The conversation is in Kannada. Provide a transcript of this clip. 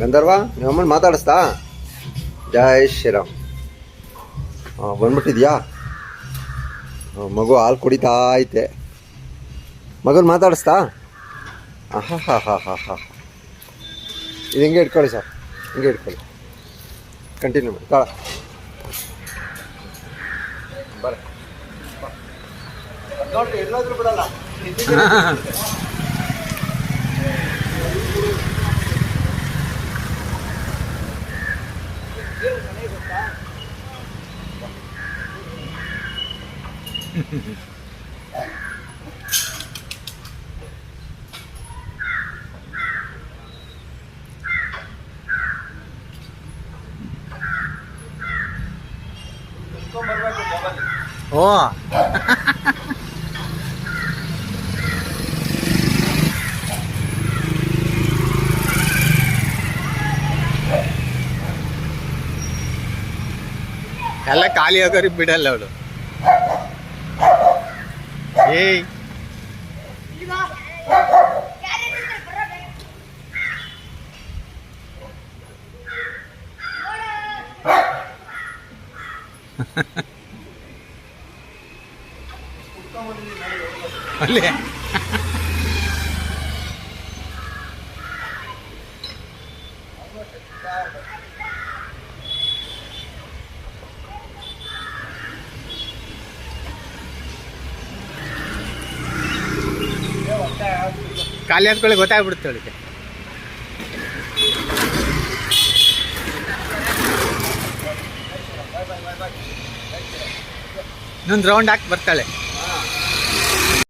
ಗಂಧರ್ವ ನಿಮ್ಮಮ್ಮನ ಮಾತಾಡಿಸ್ತಾ? ಜೈ ಶ್ರೀರಾಮ್. ಹಾಂ ಬಂದ್ಬಿಟ್ಟಿದ್ಯಾ? ಮಗು ಹಾಲು ಕುಡಿತಾ ಐತೆ. ಮಗನ ಮಾತಾಡಿಸ್ತಾ? ಹಾಂ ಹಾಂ ಹಾಂ ಹಾಂ ಹಾಂ ಇದು ಹಿಂಗೆ ಇಟ್ಕೊಳ್ಳಿ ಸರ್. ಹಿಂಗೆ ಇಟ್ಕೊಳ್ಳಿ. ಕಂಟಿನ್ಯೂ ಮಾಡಿ. ತಾಳ. ಬರ. ನೋಡ್ರಿ ಎಲ್ಲಾದ್ರೂ ಬಿಡಲ್ಲ. 哦。ಎಲ್ಲ ಖಾಲಿ ಆಗೋರಿಗೆ ಬಿಡಲ್ಲ ಅವಳು ಏಯ್ ಅಲ್ಲೇ ಖಾಲಿ ಆದ್ಕೊಳ್ಳಿ ಗೊತ್ತಾಗ್ಬಿಡುತ್ತೆ ಅವಳಿಗೆ. ಇನ್ನೊಂದು ರೌಂಡ್ ಹಾಕಿ ಬರ್ತಾಳೆ.